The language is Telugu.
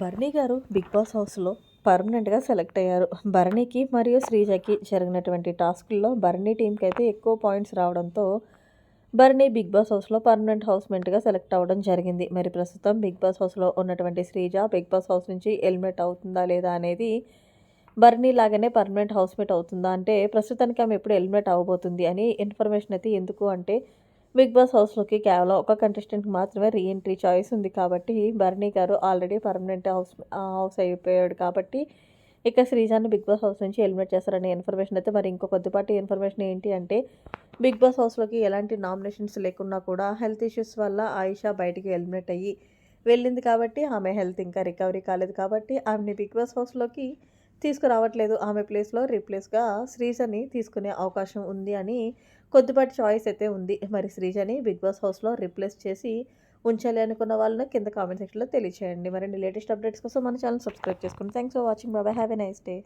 భరణి గారు బిగ్ బాస్ హౌస్లో పర్మనెంట్గా సెలెక్ట్ అయ్యారు. భరణికి మరియు శ్రీజకి జరిగినటువంటి టాస్క్ల్లో భరణి టీంకి అయితే ఎక్కువ పాయింట్స్ రావడంతో భరణి బిగ్ బాస్ హౌస్లో పర్మనెంట్ హౌస్మెంట్గా సెలెక్ట్ అవ్వడం జరిగింది. మరి ప్రస్తుతం బిగ్ బాస్ హౌస్లో ఉన్నటువంటి శ్రీజ బిగ్ బాస్ హౌస్ నుంచి ఎలిమినేట్ అవుతుందా లేదా అనేది భరణి లాగానే పర్మనెంట్ హౌస్మేట్ అవుతుందా అంటే ప్రస్తుతానికి ఆమె ఎప్పుడు ఎలిమినేట్ అవ్వబోతుంది అని ఇన్ఫర్మేషన్ అయితే ఎందుకు అంటే బిగ్ బాస్ హౌస్లోకి కేవలం ఒక కంటెస్టెంట్కి మాత్రమే రీఎంట్రీ చాయిస్ ఉంది కాబట్టి Bharani garu already permanent house house అయిపోయాడు కాబట్టి ఇక శ్రీజాన్ని బిగ్ బాస్ హౌస్ నుంచి ఎలిమినేట్ చేస్తారనే ఇన్ఫర్మేషన్ అయితే మరి ఇంకో కొద్దిపాటి ఇన్ఫర్మేషన్ ఏంటి అంటే బిగ్ బాస్ హౌస్లోకి ఎలాంటి నామినేషన్స్ లేకున్నా కూడా హెల్త్ ఇష్యూస్ వల్ల ఆయిషా బయటికి ఎలిమినేట్ అయ్యి వెళ్ళింది కాబట్టి ఆమె హెల్త్ ఇంకా రికవరీ కాలేదు కాబట్టి ఆమెని బిగ్ బాస్ హౌస్లోకి తీసుకురావట్లేదు. ఆమె ప్లేస్లో రీప్లేస్గా శ్రీజని తీసుకునే అవకాశం ఉంది అని కొద్దిపాటి చాయిస్ అయితే ఉంది. మరి శ్రీజని బిగ్ బాస్ హౌస్లో రీప్లేస్ చేసి ఉంచాలి అనుకున్న వాళ్ళని కింద కామెంట్ సెక్షన్లో తెలియచేయండి. మరిన్ని లేటెస్ట్ అప్డేట్స్ కోసం మన ఛానల్ సబ్స్క్రైబ్ చేసుకోండి thanks for watching. Bye bye have a nice day.